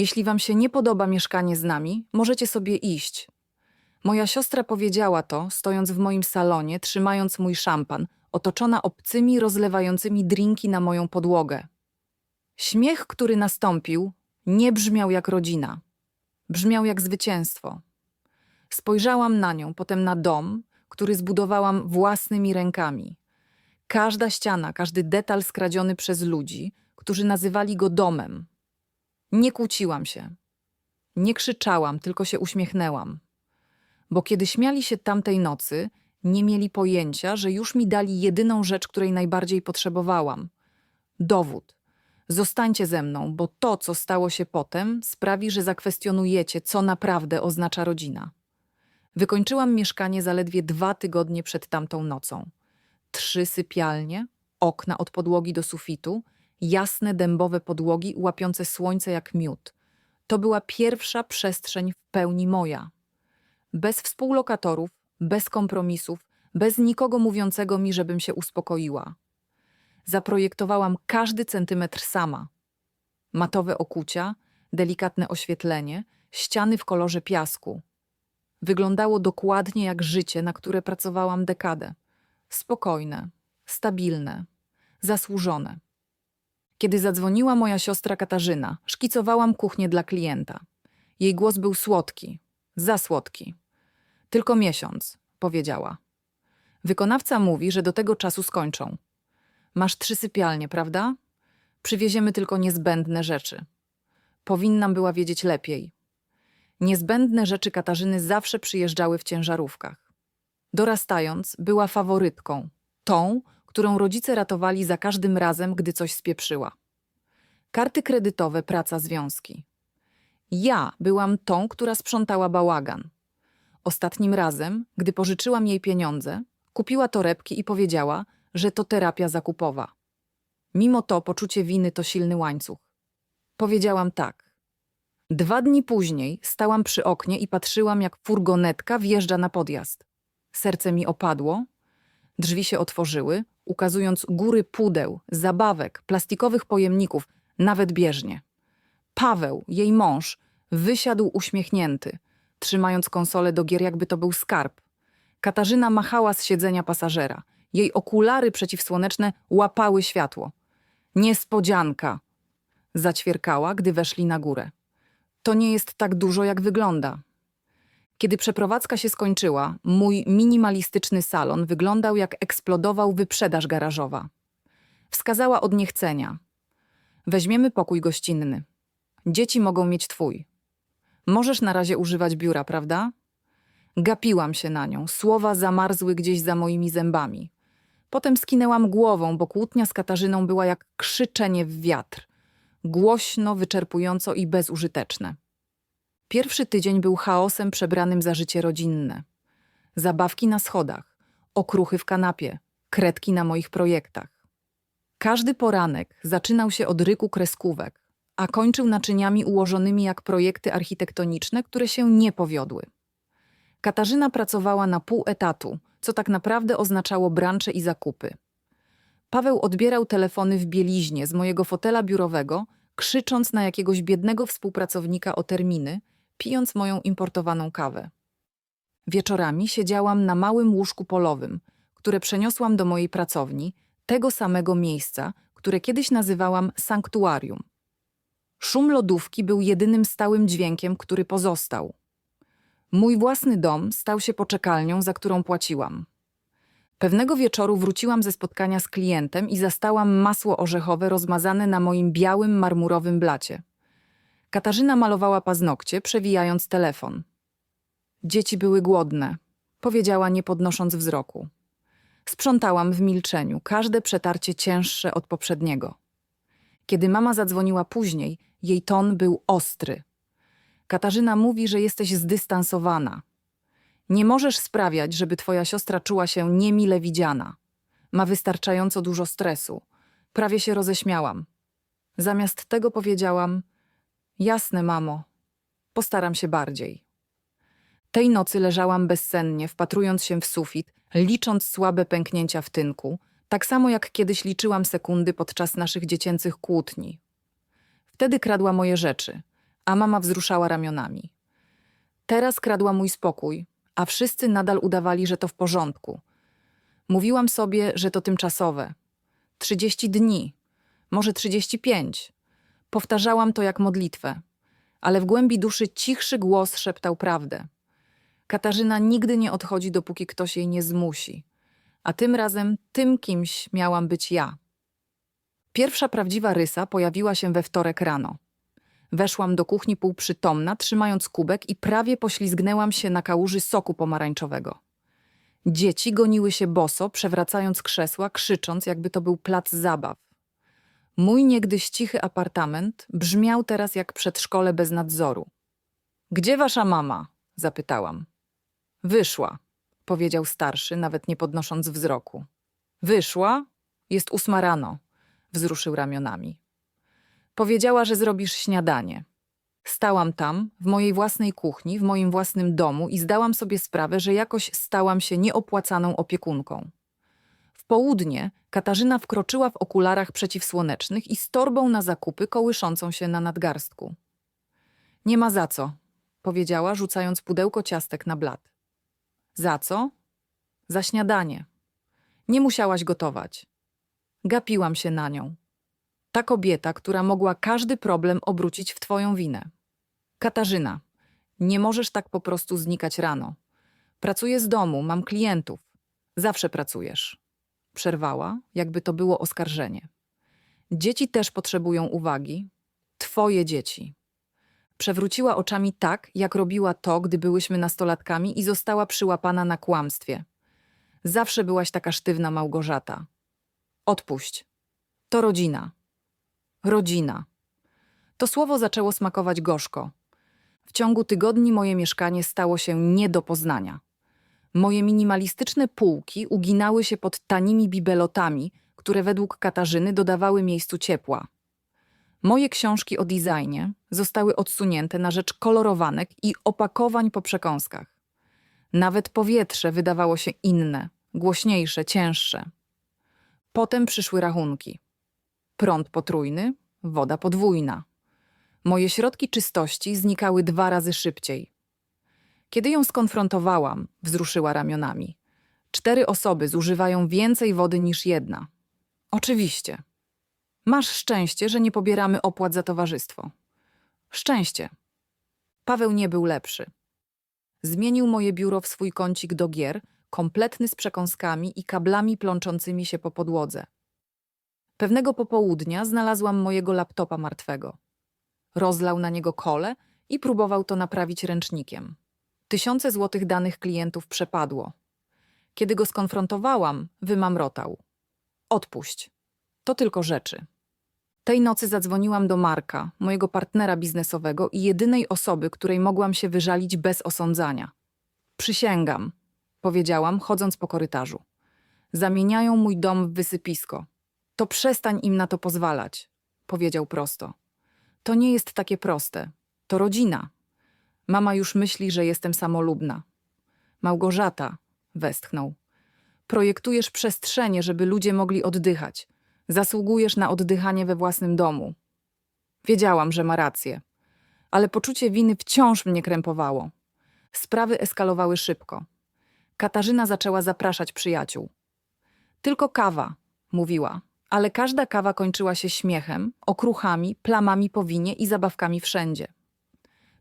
Jeśli wam się nie podoba mieszkanie z nami, możecie sobie iść. Moja siostra powiedziała to, stojąc w moim salonie, trzymając mój szampan, otoczona obcymi, rozlewającymi drinki na moją podłogę. Śmiech, który nastąpił, nie brzmiał jak rodzina. Brzmiał jak zwycięstwo. Spojrzałam na nią, potem na dom, który zbudowałam własnymi rękami. Każda ściana, każdy detal skradziony przez ludzi, którzy nazywali go domem. Nie kłóciłam się. Nie krzyczałam, tylko się uśmiechnęłam. Bo kiedy śmiali się tamtej nocy, nie mieli pojęcia, że już mi dali jedyną rzecz, której najbardziej potrzebowałam dowód. Zostańcie ze mną, bo to, co stało się potem, sprawi, że zakwestionujecie, co naprawdę oznacza rodzina. Wykończyłam mieszkanie zaledwie dwa tygodnie przed tamtą nocą. Trzy sypialnie, okna od podłogi do sufitu, jasne dębowe podłogi łapiące słońce jak miód. To była pierwsza przestrzeń w pełni moja. Bez współlokatorów, bez kompromisów, bez nikogo mówiącego mi, żebym się uspokoiła. Zaprojektowałam każdy centymetr sama. Matowe okucia, delikatne oświetlenie, ściany w kolorze piasku. Wyglądało dokładnie jak życie, na które pracowałam dekadę. Spokojne, stabilne, zasłużone. Kiedy zadzwoniła moja siostra Katarzyna, szkicowałam kuchnię dla klienta. Jej głos był słodki, za słodki. Tylko miesiąc, powiedziała. Wykonawca mówi, że do tego czasu skończą. Masz trzy sypialnie, prawda? Przywieziemy tylko niezbędne rzeczy. Powinnam była wiedzieć lepiej. Niezbędne rzeczy Katarzyny zawsze przyjeżdżały w ciężarówkach. Dorastając, była faworytką, tą, którą rodzice ratowali za każdym razem, gdy coś spieprzyła. Karty kredytowe, praca, związki. Ja byłam tą, która sprzątała bałagan. Ostatnim razem, gdy pożyczyłam jej pieniądze, kupiła torebki i powiedziała, że to terapia zakupowa. Mimo to poczucie winy to silny łańcuch. Powiedziałam tak. Dwa dni później stałam przy oknie i patrzyłam, jak furgonetka wjeżdża na podjazd. Serce mi opadło, drzwi się otworzyły, ukazując góry pudeł, zabawek, plastikowych pojemników, nawet bieżnie. Paweł, jej mąż, wysiadł uśmiechnięty, trzymając konsolę do gier, jakby to był skarb. Katarzyna machała z siedzenia pasażera. Jej okulary przeciwsłoneczne łapały światło. Niespodzianka! Zaćwierkała, gdy weszli na górę. To nie jest tak dużo, jak wygląda. Kiedy przeprowadzka się skończyła, mój minimalistyczny salon wyglądał jak eksplodował wyprzedaż garażowa. Wskazała od niechcenia. Weźmiemy pokój gościnny. Dzieci mogą mieć twój. Możesz na razie używać biura, prawda? Gapiłam się na nią, słowa zamarzły gdzieś za moimi zębami. Potem skinęłam głową, bo kłótnia z Katarzyną była jak krzyczenie w wiatr. Głośno, wyczerpująco i bezużyteczne. Pierwszy tydzień był chaosem przebranym za życie rodzinne. Zabawki na schodach, okruchy w kanapie, kredki na moich projektach. Każdy poranek zaczynał się od ryku kreskówek, a kończył naczyniami ułożonymi jak projekty architektoniczne, które się nie powiodły. Katarzyna pracowała na pół etatu, co tak naprawdę oznaczało brancze i zakupy. Paweł odbierał telefony w bieliźnie z mojego fotela biurowego, krzycząc na jakiegoś biednego współpracownika o terminy, pijąc moją importowaną kawę. Wieczorami siedziałam na małym łóżku polowym, które przeniosłam do mojej pracowni, tego samego miejsca, które kiedyś nazywałam sanktuarium. Szum lodówki był jedynym stałym dźwiękiem, który pozostał. Mój własny dom stał się poczekalnią, za którą płaciłam. Pewnego wieczoru wróciłam ze spotkania z klientem i zastałam masło orzechowe rozmazane na moim białym marmurowym blacie. Katarzyna malowała paznokcie, przewijając telefon. Dzieci były głodne, powiedziała, nie podnosząc wzroku. Sprzątałam w milczeniu, każde przetarcie cięższe od poprzedniego. Kiedy mama zadzwoniła później, jej ton był ostry. Katarzyna mówi, że jesteś zdystansowana. Nie możesz sprawiać, żeby twoja siostra czuła się niemile widziana. Ma wystarczająco dużo stresu. Prawie się roześmiałam. Zamiast tego powiedziałam: Jasne, mamo, postaram się bardziej. Tej nocy leżałam bezsennie, wpatrując się w sufit, licząc słabe pęknięcia w tynku, tak samo jak kiedyś liczyłam sekundy podczas naszych dziecięcych kłótni. Wtedy kradła moje rzeczy. a mama wzruszała ramionami. Teraz kradła mój spokój, a wszyscy nadal udawali, że to w porządku. Mówiłam sobie, że to tymczasowe. Trzydzieści dni, może trzydzieści pięć. Powtarzałam to jak modlitwę, ale w głębi duszy cichszy głos szeptał prawdę. Katarzyna nigdy nie odchodzi, dopóki ktoś jej nie zmusi. A tym razem tym kimś miałam być ja. Pierwsza prawdziwa rysa pojawiła się we wtorek rano. Weszłam do kuchni półprzytomna, trzymając kubek i prawie poślizgnęłam się na kałuży soku pomarańczowego. Dzieci goniły się boso, przewracając krzesła, krzycząc, jakby to był plac zabaw. Mój niegdyś cichy apartament brzmiał teraz jak przedszkole bez nadzoru. Gdzie wasza mama? zapytałam. Wyszła, powiedział starszy, nawet nie podnosząc wzroku. Wyszła? Jest ósma rano, wzruszył ramionami. Powiedziała, że zrobisz śniadanie. Stałam tam, w mojej własnej kuchni, w moim własnym domu i zdałam sobie sprawę, że jakoś stałam się nieopłacaną opiekunką. Południe Katarzyna wkroczyła w okularach przeciwsłonecznych i z torbą na zakupy kołyszącą się na nadgarstku. Nie ma za co, powiedziała, rzucając pudełko ciastek na blat. Za co? Za śniadanie. Nie musiałaś gotować. Gapiłam się na nią. Ta kobieta, która mogła każdy problem obrócić w twoją winę. Katarzyna, nie możesz tak po prostu znikać rano. Pracuję z domu, mam klientów. Zawsze pracujesz. Przerwała, jakby to było oskarżenie. Dzieci też potrzebują uwagi. Twoje dzieci. Przewróciła oczami tak, jak robiła to, gdy byłyśmy nastolatkami i została przyłapana na kłamstwie. Zawsze byłaś taka sztywna, Małgorzata. Odpuść. To rodzina. Rodzina. To słowo zaczęło smakować gorzko. W ciągu tygodni moje mieszkanie stało się nie do poznania. Moje minimalistyczne półki uginały się pod tanimi bibelotami, które według Katarzyny dodawały miejscu ciepła. Moje książki o designie zostały odsunięte na rzecz kolorowanek i opakowań po przekąskach. Nawet powietrze wydawało się inne, głośniejsze, cięższe. Potem przyszły rachunki. Prąd potrójny, woda podwójna. Moje środki czystości znikały dwa razy szybciej. Kiedy ją skonfrontowałam, wzruszyła ramionami. Cztery osoby zużywają więcej wody niż jedna. Oczywiście. Masz szczęście, że nie pobieramy opłat za towarzystwo. Szczęście. Paweł nie był lepszy. Zmienił moje biuro w swój kącik do gier, kompletny z przekąskami i kablami plączącymi się po podłodze. Pewnego popołudnia znalazłam mojego laptopa martwego. Rozlał na niego kole i próbował to naprawić ręcznikiem. Tysiące złotych danych klientów przepadło. Kiedy go skonfrontowałam, wymamrotał. Odpuść. To tylko rzeczy. Tej nocy zadzwoniłam do Marka, mojego partnera biznesowego i jedynej osoby, której mogłam się wyżalić bez osądzania. Przysięgam, powiedziałam, chodząc po korytarzu. Zamieniają mój dom w wysypisko. To przestań im na to pozwalać, powiedział prosto. To nie jest takie proste. To rodzina. Mama już myśli, że jestem samolubna. Małgorzata, westchnął. Projektujesz przestrzenie, żeby ludzie mogli oddychać. Zasługujesz na oddychanie we własnym domu. Wiedziałam, że ma rację, ale poczucie winy wciąż mnie krępowało. Sprawy eskalowały szybko. Katarzyna zaczęła zapraszać przyjaciół. Tylko kawa, mówiła, ale każda kawa kończyła się śmiechem, okruchami, plamami po winie i zabawkami wszędzie.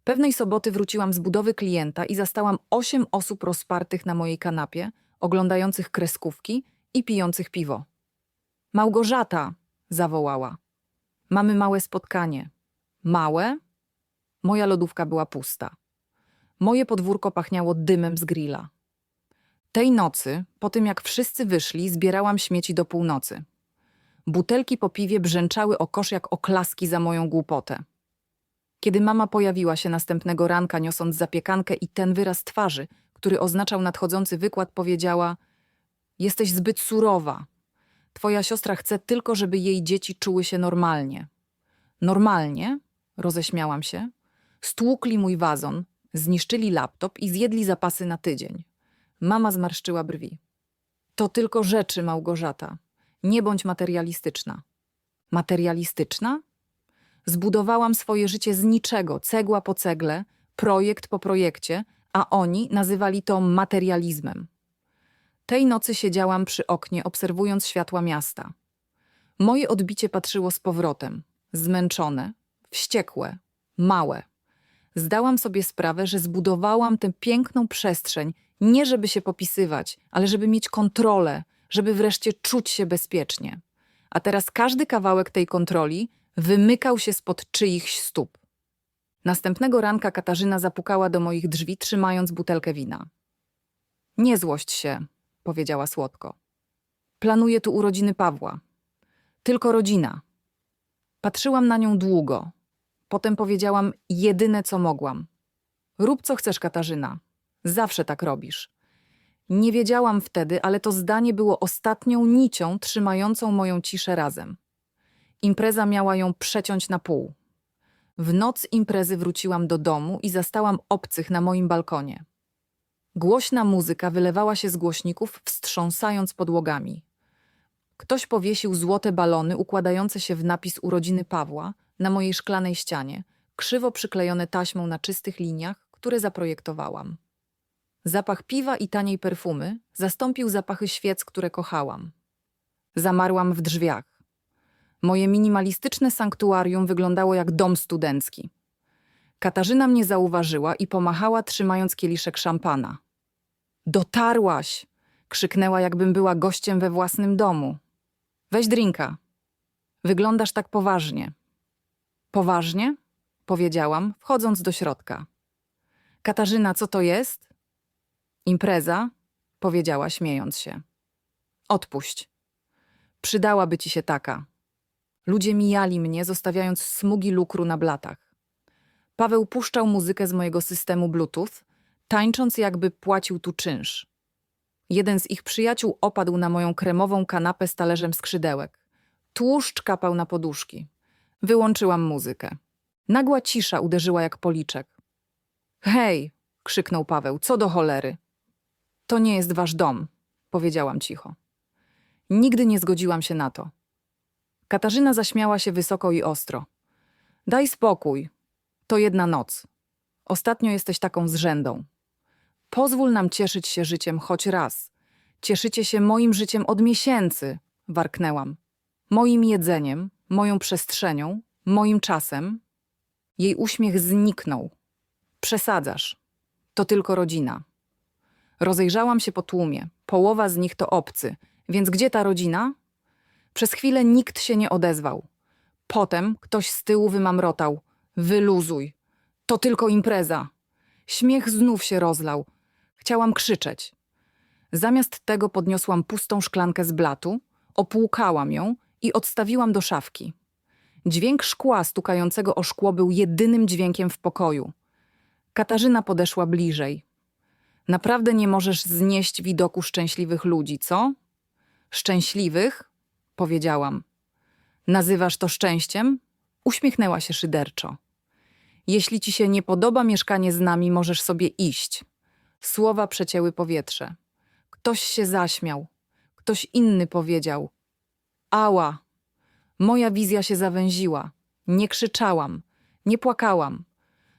Pewnej soboty wróciłam z budowy klienta i zastałam osiem osób rozpartych na mojej kanapie, oglądających kreskówki i pijących piwo. Małgorzata, zawołała. Mamy małe spotkanie. Małe? Moja lodówka była pusta. Moje podwórko pachniało dymem z grilla. Tej nocy, po tym jak wszyscy wyszli, zbierałam śmieci do północy. Butelki po piwie brzęczały o kosz jak oklaski za moją głupotę. Kiedy mama pojawiła się następnego ranka, niosąc zapiekankę i ten wyraz twarzy, który oznaczał nadchodzący wykład, powiedziała: Jesteś zbyt surowa. Twoja siostra chce tylko, żeby jej dzieci czuły się normalnie. Normalnie? Roześmiałam się. Stłukli mój wazon, zniszczyli laptop i zjedli zapasy na tydzień. Mama zmarszczyła brwi. To tylko rzeczy, Małgorzata. Nie bądź materialistyczna. Materialistyczna? Zbudowałam swoje życie z niczego, cegła po cegle, projekt po projekcie, a oni nazywali to materializmem. Tej nocy siedziałam przy oknie, obserwując światła miasta. Moje odbicie patrzyło z powrotem, zmęczone, wściekłe, małe. Zdałam sobie sprawę, że zbudowałam tę piękną przestrzeń nie żeby się popisywać, ale żeby mieć kontrolę, żeby wreszcie czuć się bezpiecznie. A teraz każdy kawałek tej kontroli wymykał się spod czyichś stóp. Następnego ranka Katarzyna zapukała do moich drzwi, trzymając butelkę wina. Nie złość się, powiedziała słodko. Planuję tu urodziny Pawła. Tylko rodzina. Patrzyłam na nią długo. Potem powiedziałam jedyne, co mogłam. Rób co chcesz, Katarzyna. Zawsze tak robisz. Nie wiedziałam wtedy, ale to zdanie było ostatnią nicią trzymającą moją ciszę razem. Impreza miała ją przeciąć na pół. W noc imprezy wróciłam do domu i zastałam obcych na moim balkonie. Głośna muzyka wylewała się z głośników, wstrząsając podłogami. Ktoś powiesił złote balony układające się w napis urodziny Pawła na mojej szklanej ścianie, krzywo przyklejone taśmą na czystych liniach, które zaprojektowałam. Zapach piwa i taniej perfumy zastąpił zapachy świec, które kochałam. Zamarłam w drzwiach. Moje minimalistyczne sanktuarium wyglądało jak dom studencki. Katarzyna mnie zauważyła i pomachała, trzymając kieliszek szampana. Dotarłaś! krzyknęła, jakbym była gościem we własnym domu. Weź drinka. Wyglądasz tak poważnie. Poważnie? powiedziałam, wchodząc do środka. Katarzyna, co to jest? Impreza, powiedziała, śmiejąc się. Odpuść. Przydałaby ci się taka. Ludzie mijali mnie, zostawiając smugi lukru na blatach. Paweł puszczał muzykę z mojego systemu Bluetooth, tańcząc jakby płacił tu czynsz. Jeden z ich przyjaciół opadł na moją kremową kanapę z talerzem skrzydełek. Tłuszcz kapał na poduszki. Wyłączyłam muzykę. Nagła cisza uderzyła jak policzek. Hej! krzyknął Paweł, co do cholery. To nie jest wasz dom, powiedziałam cicho. Nigdy nie zgodziłam się na to. Katarzyna zaśmiała się wysoko i ostro. Daj spokój. To jedna noc. Ostatnio jesteś taką zrzędą. Pozwól nam cieszyć się życiem choć raz. Cieszycie się moim życiem od miesięcy, warknęłam. Moim jedzeniem, moją przestrzenią, moim czasem. Jej uśmiech zniknął. Przesadzasz. To tylko rodzina. Rozejrzałam się po tłumie. Połowa z nich to obcy. Więc gdzie ta rodzina? Przez chwilę nikt się nie odezwał. Potem ktoś z tyłu wymamrotał. Wyluzuj. To tylko impreza. Śmiech znów się rozlał. Chciałam krzyczeć. Zamiast tego podniosłam pustą szklankę z blatu, opłukałam ją i odstawiłam do szafki. Dźwięk szkła stukającego o szkło był jedynym dźwiękiem w pokoju. Katarzyna podeszła bliżej. Naprawdę nie możesz znieść widoku szczęśliwych ludzi, co? Szczęśliwych? Powiedziałam. Nazywasz to szczęściem? Uśmiechnęła się szyderczo. Jeśli ci się nie podoba mieszkanie z nami, możesz sobie iść. Słowa przecięły powietrze. Ktoś się zaśmiał. Ktoś inny powiedział. Ała! Moja wizja się zawęziła. Nie krzyczałam. Nie płakałam.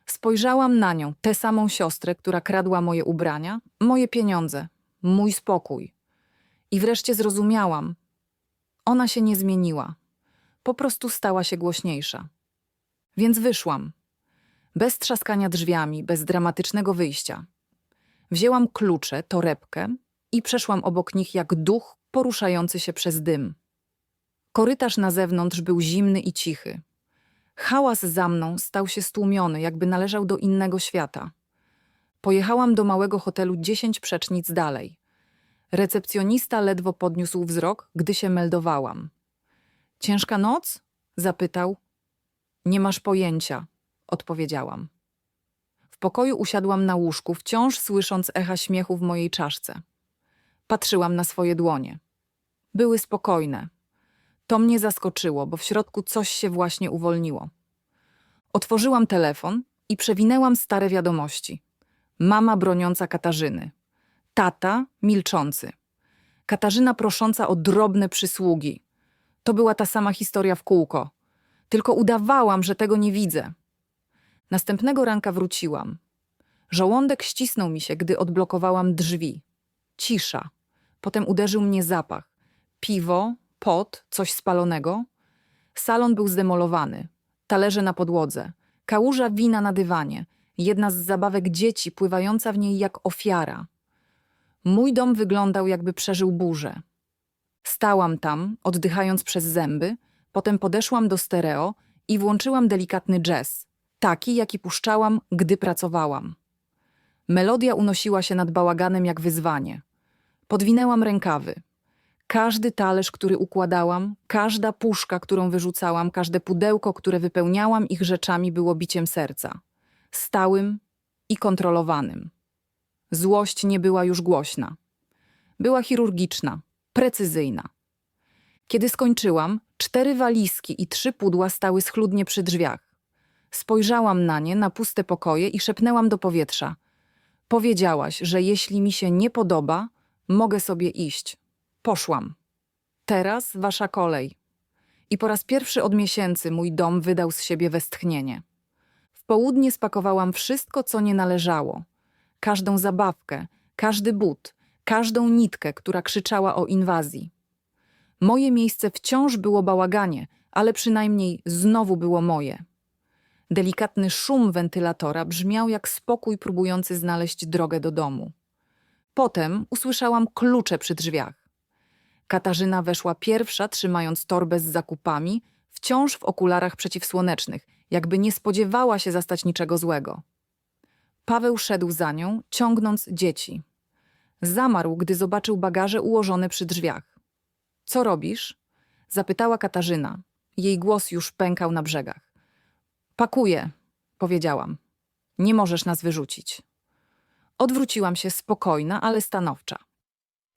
Spojrzałam na nią, tę samą siostrę, która kradła moje ubrania, moje pieniądze, mój spokój. I wreszcie zrozumiałam. Ona się nie zmieniła. Po prostu stała się głośniejsza. Więc wyszłam. Bez trzaskania drzwiami, bez dramatycznego wyjścia. Wzięłam klucze, torebkę i przeszłam obok nich jak duch poruszający się przez dym. Korytarz na zewnątrz był zimny i cichy. Hałas za mną stał się stłumiony, jakby należał do innego świata. Pojechałam do małego hotelu dziesięć przecznic dalej. Recepcjonista ledwo podniósł wzrok, gdy się meldowałam. Ciężka noc? zapytał. Nie masz pojęcia, odpowiedziałam. W pokoju usiadłam na łóżku, wciąż słysząc echa śmiechu w mojej czaszce. Patrzyłam na swoje dłonie. Były spokojne. To mnie zaskoczyło, bo w środku coś się właśnie uwolniło. Otworzyłam telefon i przewinęłam stare wiadomości. Mama broniąca Katarzyny. Tata milczący. Katarzyna prosząca o drobne przysługi. To była ta sama historia w kółko. Tylko udawałam, że tego nie widzę. Następnego ranka wróciłam. Żołądek ścisnął mi się, gdy odblokowałam drzwi. Cisza. Potem uderzył mnie zapach. Piwo, pot, coś spalonego. Salon był zdemolowany. Talerze na podłodze. Kałuża wina na dywanie. Jedna z zabawek dzieci pływająca w niej jak ofiara. Mój dom wyglądał, jakby przeżył burzę. Stałam tam, oddychając przez zęby, potem podeszłam do stereo i włączyłam delikatny jazz, taki, jaki puszczałam, gdy pracowałam. Melodia unosiła się nad bałaganem jak wyzwanie. Podwinęłam rękawy. Każdy talerz, który układałam, każda puszka, którą wyrzucałam, każde pudełko, które wypełniałam ich rzeczami, było biciem serca. Stałym i kontrolowanym. Złość nie była już głośna. Była chirurgiczna, precyzyjna. Kiedy skończyłam, cztery walizki i trzy pudła stały schludnie przy drzwiach. Spojrzałam na nie, na puste pokoje i szepnęłam do powietrza. Powiedziałaś, że jeśli mi się nie podoba, mogę sobie iść. Poszłam. Teraz wasza kolej. I po raz pierwszy od miesięcy mój dom wydał z siebie westchnienie. W południe spakowałam wszystko, co nie należało. Każdą zabawkę, każdy but, każdą nitkę, która krzyczała o inwazji. Moje miejsce wciąż było bałaganie, ale przynajmniej znowu było moje. Delikatny szum wentylatora brzmiał jak spokój próbujący znaleźć drogę do domu. Potem usłyszałam klucze przy drzwiach. Katarzyna weszła pierwsza, trzymając torbę z zakupami, wciąż w okularach przeciwsłonecznych, jakby nie spodziewała się zastać niczego złego. Paweł szedł za nią, ciągnąc dzieci. Zamarł, gdy zobaczył bagaże ułożone przy drzwiach. Co robisz? zapytała Katarzyna. Jej głos już pękał na brzegach. Pakuję, powiedziałam. Nie możesz nas wyrzucić. Odwróciłam się spokojna, ale stanowcza.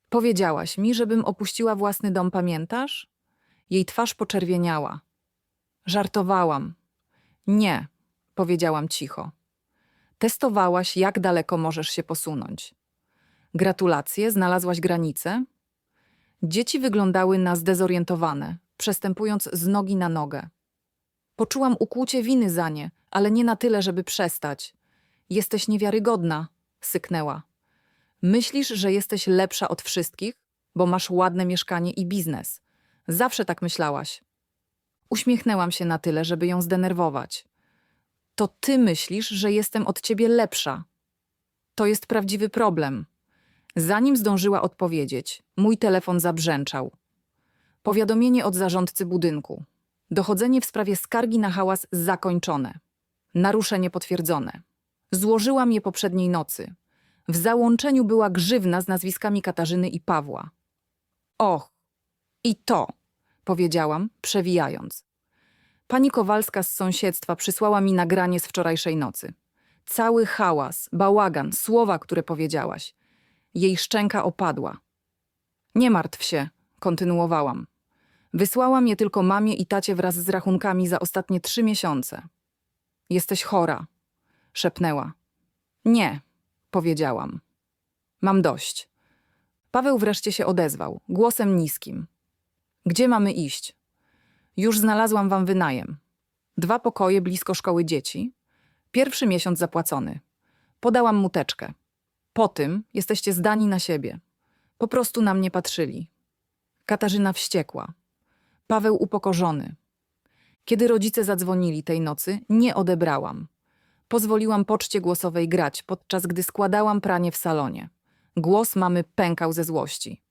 Powiedziałaś mi, żebym opuściła własny dom, pamiętasz? Jej twarz poczerwieniała. Żartowałam. Nie, powiedziałam cicho. Testowałaś, jak daleko możesz się posunąć. Gratulacje, znalazłaś granicę? Dzieci wyglądały na zdezorientowane, przestępując z nogi na nogę. Poczułam ukłucie winy za nie, ale nie na tyle, żeby przestać. Jesteś niewiarygodna, syknęła. Myślisz, że jesteś lepsza od wszystkich, bo masz ładne mieszkanie i biznes. Zawsze tak myślałaś. Uśmiechnęłam się na tyle, żeby ją zdenerwować. To ty myślisz, że jestem od ciebie lepsza. To jest prawdziwy problem. Zanim zdążyła odpowiedzieć, mój telefon zabrzęczał. Powiadomienie od zarządcy budynku. Dochodzenie w sprawie skargi na hałas zakończone. Naruszenie potwierdzone. Złożyłam je poprzedniej nocy. W załączeniu była grzywna z nazwiskami Katarzyny i Pawła. Och, i to, powiedziałam, przewijając. Pani Kowalska z sąsiedztwa przysłała mi nagranie z wczorajszej nocy. Cały hałas, bałagan, słowa, które powiedziałaś. Jej szczęka opadła. Nie martw się, kontynuowałam. Wysłałam je tylko mamie i tacie wraz z rachunkami za ostatnie trzy miesiące. Jesteś chora, szepnęła. Nie, powiedziałam. Mam dość. Paweł wreszcie się odezwał, głosem niskim. Gdzie mamy iść? Już znalazłam wam wynajem. Dwa pokoje blisko szkoły dzieci. Pierwszy miesiąc zapłacony. Podałam mu teczkę. Po tym jesteście zdani na siebie. Po prostu na mnie patrzyli. Katarzyna wściekła. Paweł upokorzony. Kiedy rodzice zadzwonili tej nocy, nie odebrałam. Pozwoliłam poczcie głosowej grać, podczas gdy składałam pranie w salonie. Głos mamy pękał ze złości.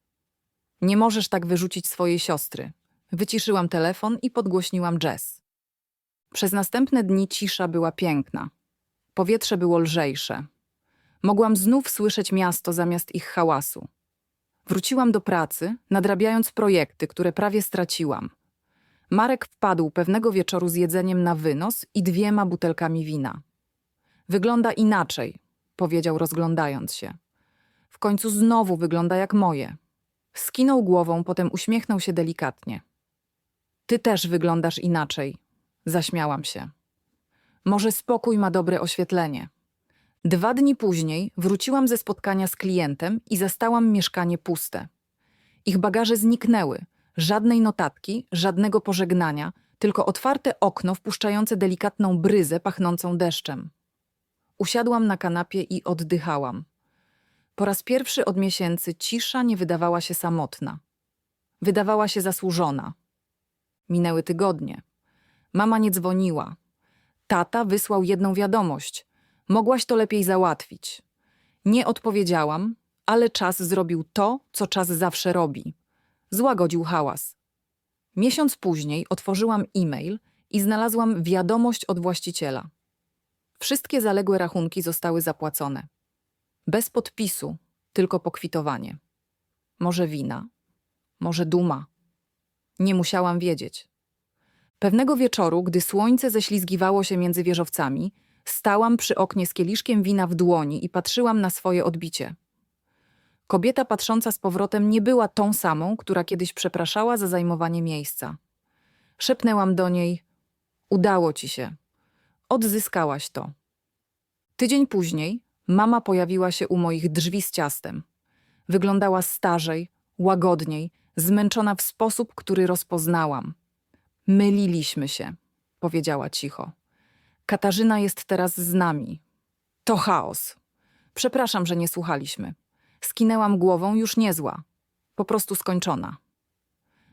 Nie możesz tak wyrzucić swojej siostry. Wyciszyłam telefon i podgłośniłam jazz. Przez następne dni cisza była piękna. Powietrze było lżejsze. Mogłam znów słyszeć miasto zamiast ich hałasu. Wróciłam do pracy, nadrabiając projekty, które prawie straciłam. Marek wpadł pewnego wieczoru z jedzeniem na wynos i dwiema butelkami wina. Wygląda inaczej, powiedział rozglądając się. W końcu znowu wygląda jak moje. Skinął głową, potem uśmiechnął się delikatnie. Ty też wyglądasz inaczej, zaśmiałam się. Może spokój ma dobre oświetlenie. Dwa dni później wróciłam ze spotkania z klientem i zastałam mieszkanie puste. Ich bagaże zniknęły, żadnej notatki, żadnego pożegnania, tylko otwarte okno wpuszczające delikatną bryzę pachnącą deszczem. Usiadłam na kanapie i oddychałam. Po raz pierwszy od miesięcy cisza nie wydawała się samotna. Wydawała się zasłużona. Minęły tygodnie. Mama nie dzwoniła. Tata wysłał jedną wiadomość. Mogłaś to lepiej załatwić. Nie odpowiedziałam, ale czas zrobił to, co czas zawsze robi. Złagodził hałas. Miesiąc później otworzyłam e-mail i znalazłam wiadomość od właściciela. Wszystkie zaległe rachunki zostały zapłacone. Bez podpisu, tylko pokwitowanie. Może wina, może duma. Nie musiałam wiedzieć. Pewnego wieczoru, gdy słońce ześlizgiwało się między wieżowcami, stałam przy oknie z kieliszkiem wina w dłoni i patrzyłam na swoje odbicie. Kobieta patrząca z powrotem nie była tą samą, która kiedyś przepraszała za zajmowanie miejsca. Szepnęłam do niej: Udało ci się. Odzyskałaś to. Tydzień później mama pojawiła się u moich drzwi z ciastem. Wyglądała starzej, łagodniej, zmęczona w sposób, który rozpoznałam. Myliliśmy się, powiedziała cicho. Katarzyna jest teraz z nami. To chaos. Przepraszam, że nie słuchaliśmy. Skinęłam głową już niezła. Po prostu skończona.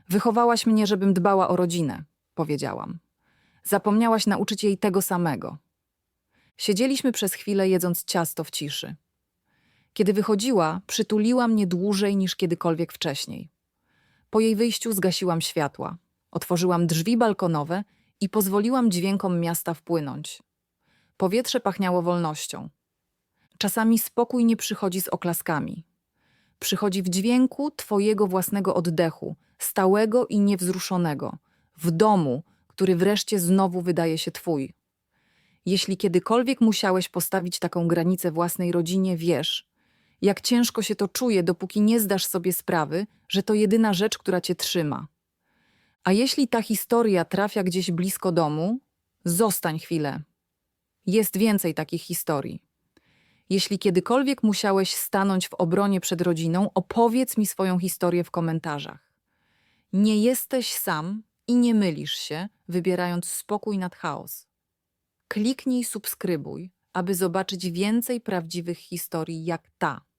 Wychowałaś mnie, żebym dbała o rodzinę, powiedziałam. Zapomniałaś nauczyć jej tego samego. Siedzieliśmy przez chwilę, jedząc ciasto w ciszy. Kiedy wychodziła, przytuliła mnie dłużej niż kiedykolwiek wcześniej. Po jej wyjściu zgasiłam światła, otworzyłam drzwi balkonowe i pozwoliłam dźwiękom miasta wpłynąć. Powietrze pachniało wolnością. Czasami spokój nie przychodzi z oklaskami. Przychodzi w dźwięku twojego własnego oddechu, stałego i niewzruszonego, w domu, który wreszcie znowu wydaje się twój. Jeśli kiedykolwiek musiałeś postawić taką granicę własnej rodzinie, wiesz, jak ciężko się to czuje, dopóki nie zdasz sobie sprawy, że to jedyna rzecz, która cię trzyma. A jeśli ta historia trafia gdzieś blisko domu, zostań chwilę. Jest więcej takich historii. Jeśli kiedykolwiek musiałeś stanąć w obronie przed rodziną, opowiedz mi swoją historię w komentarzach. Nie jesteś sam i nie mylisz się, wybierając spokój nad chaos. Kliknij subskrybuj, aby zobaczyć więcej prawdziwych historii jak ta.